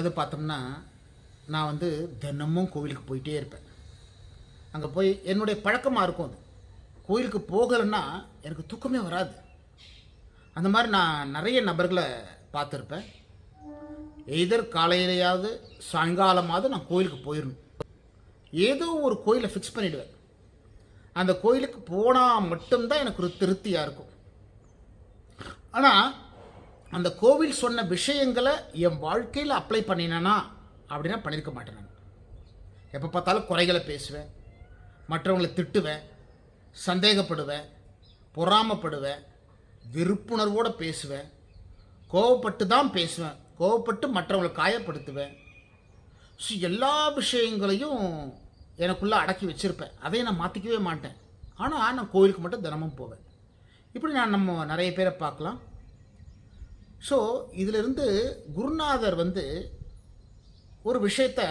அதாவது பார்த்தோம்னா நான் வந்து தினமும் கோவிலுக்கு போயிட்டே இருப்பேன். அங்கே போய் என்னுடைய பழக்கமாக இருக்கும் அது. கோயிலுக்கு போகலைன்னா எனக்கு தூக்கமே வராது. அந்த மாதிரி நான் நிறைய நபர்களை பார்த்துருப்பேன். எய்தர் காலையிலையாவது சாயங்காலமாவது நான் கோயிலுக்கு போயிடணும். ஏதோ ஒரு கோயிலை ஃபிக்ஸ் பண்ணிவிடுவேன் அந்த கோயிலுக்கு போனால் மட்டும்தான் எனக்கு ஒரு திருப்தியாக இருக்கும். ஆனால் அந்த கோவில் சொன்ன விஷயங்களை என் வாழ்க்கையில் அப்ளை பண்ணினேனா அப்படின்னா பண்ணியிருக்க மாட்டேன் நான். எப்போ பார்த்தாலும் குறைகளை பேசுவேன் மற்றவங்களை திட்டுவேன் சந்தேகப்படுவேன் பொறாமப்படுவேன் வெறுப்புணர்வோடு பேசுவேன் கோவப்பட்டு தான் பேசுவேன் கோவப்பட்டு மற்றவங்களை காயப்படுத்துவேன். ஸோ எல்லா விஷயங்களையும் எனக்குள்ளே அடக்கி வச்சுருப்பேன். அதை நான் மாற்றிக்கவே மாட்டேன். ஆனால் நான் கோயிலுக்கு மட்டும் தினமும் போவேன். இப்படி நான் நம்ம நிறைய பேரை பார்க்கலாம். ஸோ இதிலிருந்து குருநாதர் வந்து ஒரு விஷயத்த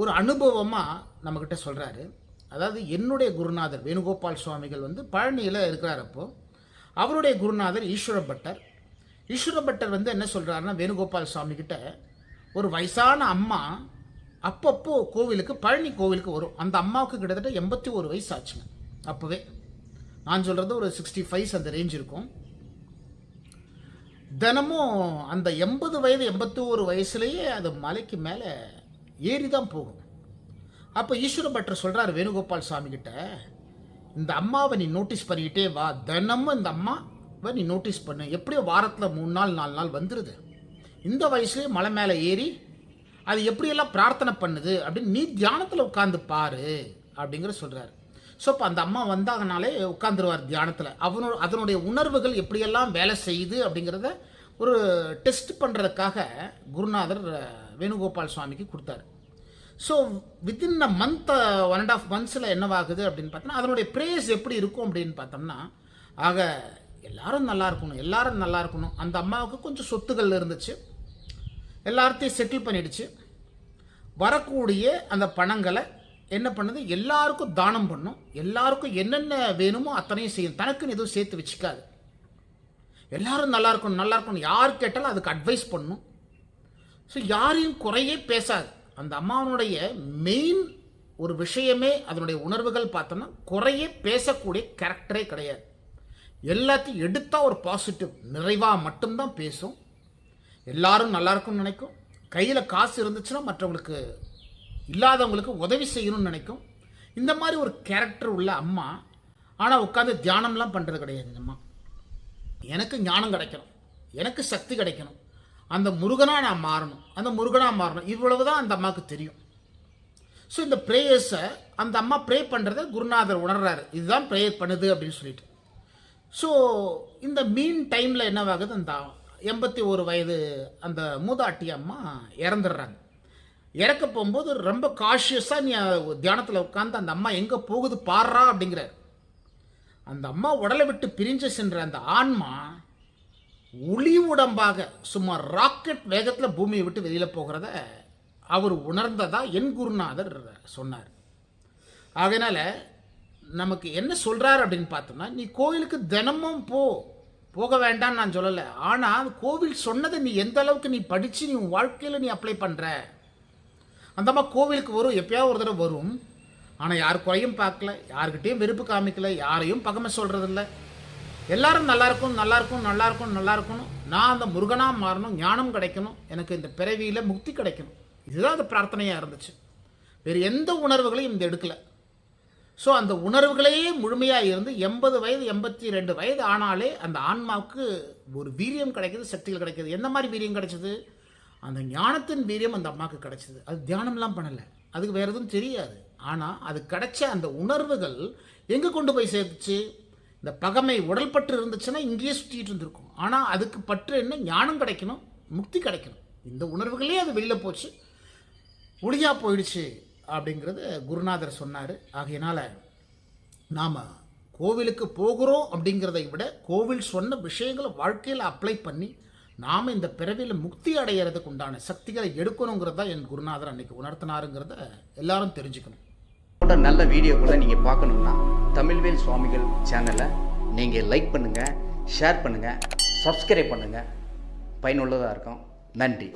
ஒரு அனுபவமாக நம்மக்கிட்ட சொல்கிறாரு அதாவது என்னுடைய குருநாதர் வேணுகோபால் சுவாமிகள் வந்து பழனியில் இருக்கிறார் அப்போது அவருடைய குருநாதர் ஈஸ்வர பட்டர். ஈஸ்வர பட்டர் வந்து என்ன சொல்கிறாருன்னா வேணுகோபால் சுவாமிகிட்ட ஒரு வயசான அம்மா அப்பப்போ கோவிலுக்கு பழனி கோவிலுக்கு வரும். அந்த அம்மாவுக்கு கிட்டத்தட்ட எண்பத்தி ஒரு வயசு ஆச்சுங்க அப்போவே. நான் சொல்கிறது ஒரு சிக்ஸ்டி ஃபைவ்ஸ் அந்த ரேஞ்ச் இருக்கும். தினமும் அந்த எண்பது வயது எண்பத்தி ஒரு வயசுலேயே அது மலைக்கு மேலே ஏறி தான் போகும். அப்போ ஈஸ்வர பட்டர் சொல்கிறார் வேணுகோபால் சாமி கிட்ட இந்த அம்மாவை நீ நோட்டீஸ் பண்ணிக்கிட்டே வா. தினமும் இந்த அம்மாவை நீ நோட்டீஸ் பண்ணு. எப்படியோ வாரத்தில் மூணு நாள் நாலு நாள் வந்துடுது இந்த வயசுலேயே மலை மேலே ஏறி அது எப்படியெல்லாம் பிரார்த்தனை பண்ணுது அப்படின்னு நீ தியானத்தில் உட்காந்து பாரு அப்படிங்கிற சொல்கிறாரு ஸோ இப்போ அந்த அம்மா வந்தாங்கனாலே உட்காந்துருவார் தியானத்தில். அவனோட அதனுடைய உணர்வுகள் எப்படியெல்லாம் வேலை செய்யுது அப்படிங்கிறத ஒரு டெஸ்ட் பண்ணுறதுக்காக குருநாதர் வேணுகோபால் சுவாமிக்கு கொடுத்தாரு. So within a month one and half மந்த்ஸில் என்னவாகுது அப்படின்னு பார்த்தோம்னா அதனுடைய ப்ரேஸ் எப்படி இருக்கும் அப்படின்னு பார்த்தோம்னா ஆக எல்லாரும் நல்லா இருக்கணும் எல்லாரும் நல்லா இருக்கணும். அந்த அம்மாவுக்கு கொஞ்சம் சொத்துகள் இருந்துச்சு. எல்லார்த்தையும் செட்டில் பண்ணிடுச்சு. வரக்கூடிய அந்த பணங்களை என்ன பண்ணுது? எல்லாருக்கும் தானம் பண்ணும். எல்லாருக்கும் என்னென்ன வேணுமோ அத்தனையும் செய்யும். தனக்குன்னு எதுவும் சேர்த்து வச்சுக்காது. எல்லாரும் நல்லா இருக்கணும் நல்லா இருக்கணும். யார் கேட்டாலும் அதுக்கு அட்வைஸ் பண்ணும் ஸோ யாரையும் குறையே பேசாது. அந்த அம்மாவனுடைய மெயின் ஒரு விஷயமே அதனுடைய உணர்வுகள் பார்த்தோம்னா குறையே பேசக்கூடிய கேரக்டரே கிடையாது. எல்லாத்தையும் எடுத்தால் ஒரு பாசிட்டிவ் நிறைவாக மட்டும்தான் பேசும். எல்லாரும் நல்லா இருக்கும்னு நினைக்கும். கையில் காசு இருந்துச்சுன்னா மற்றவங்களுக்கு இல்லாதவங்களுக்கு உதவி செய்யணும்னு நினைக்கும். இந்த மாதிரி ஒரு கேரக்டர் உள்ள அம்மா ஆனால் உட்காந்து தியானம்லாம் பண்ணுறது கிடையாது அம்மா. எனக்கு ஞானம் கிடைக்கணும். எனக்கு சக்தி கிடைக்கணும். அந்த முருகனாக நான் மாறணும். அந்த முருகனாக மாறணும். இவ்வளவு தான் அந்த அம்மாவுக்கு தெரியும். ஸோ இந்த ப்ரேயர்ஸை அந்த அம்மா ப்ரே பண்ணுறத குருநாதர் உணர்றாரு. இதுதான் ப்ரேயர் பண்ணுது அப்படின்னு சொல்லிட்டு. ஸோ இந்த மீன் டைமில் என்னவாகுது? அந்த எண்பத்தி ஒரு வயது அந்த மூதாட்டி அம்மா இறந்துடுறாங்க. இறக்க போகும்போது ரொம்ப காஷியஸாக நீ தியானத்தில் உட்காந்து அந்த அம்மா எங்கே போகுது பாடுறா அப்படிங்கிறார். அந்த அம்மா உடலை விட்டு பிரிஞ்சு சென்ற அந்த ஆன்மா ஒளி உடம்பாக சுமார் ராக்கெட் வேகத்தில் பூமியை விட்டு வெளியில் போகிறத அவர் உணர்ந்ததா என் குருநாதர் சொன்னார். அதனால் நமக்கு என்ன சொல்கிறார் அப்படின்னு பார்த்தோம்னா நீ கோயிலுக்கு தினமும் போ போக வேண்டாம்னு நான் சொல்லலை. ஆனால் கோவில் சொன்னதை நீ எந்த அளவுக்கு நீ படித்து நீ உன் வாழ்க்கையில் நீ அப்ளை பண்ணுற அந்த அம்மா கோவிலுக்கு வரும் எப்பயாவது ஒரு தடவை வரும். ஆனால் யார் குறையும் பார்க்கல யாருக்கிட்டையும் வெறுப்பு காமிக்கல யாரையும் பகமை சொல்கிறதில்ல எல்லாரும் நல்லா இருக்கும் நல்லா இருக்கும் நல்லா இருக்கும் நல்லா இருக்கணும் நான் அந்த முருகனாக மாறணும் ஞானம் கிடைக்கணும் எனக்கு இந்த பிறவியில் முக்தி கிடைக்கணும். இதுதான் அந்த பிரார்த்தனையாக இருந்துச்சு. வேறு எந்த உணர்வுகளையும் இந்த எடுக்கலை. ஸோ அந்த உணர்வுகளையே முழுமையாக இருந்து எண்பது வயது எண்பத்தி ரெண்டு வயது ஆனாலே அந்த ஆன்மாவுக்கு ஒரு வீரியம் கிடைக்கிது சக்திகள் கிடைக்கிது. எந்த மாதிரி வீரியம் கிடைச்சது? அந்த ஞானத்தின் வீரியம் அந்த அம்மாவுக்கு கிடைச்சிது. அது தியானம்லாம் பண்ணலை. அதுக்கு வேறு எதுவும் தெரியாது. ஆனால் அது கிடைச்ச அந்த உணர்வுகள் எங்கே கொண்டு போய் சேர்த்துச்சு இந்த பகமை உடல் பற்று இருந்துச்சுன்னா இங்கேயே சுற்றிட்டு இருந்திருக்கும். ஆனால் அதுக்கு பற்று என்ன? ஞானம் கிடைக்கணும் முக்தி கிடைக்கணும். இந்த உணர்வுகளே அது வெளியில் போச்சு. ஒளியாக போயிடுச்சு அப்படிங்கிறது குருநாதர் சொன்னார். ஆகையினால் நாம் கோவிலுக்கு போகிறோம் அப்படிங்கிறதை விட கோவில் சொன்ன விஷயங்களை வாழ்க்கையில் அப்ளை பண்ணி நாம் இந்த பிறவியில் முக்தி அடையிறதுக்கு உண்டான சக்திகளை எடுக்கணுங்கிறத என் குருநாதர் அன்னைக்கு உணர்த்தினாருங்கிறத எல்லாரும் தெரிஞ்சுக்கணும். போன்ற நல்ல வீடியோக்களை நீங்கள் பார்க்கணுன்னா தமிழ்வேல் சுவாமிகள் சேனலை நீங்கள் லைக் பண்ணுங்கள் ஷேர் பண்ணுங்கள் சப்ஸ்கிரைப் பண்ணுங்கள் பயனுள்ளதாக இருக்கும். நன்றி.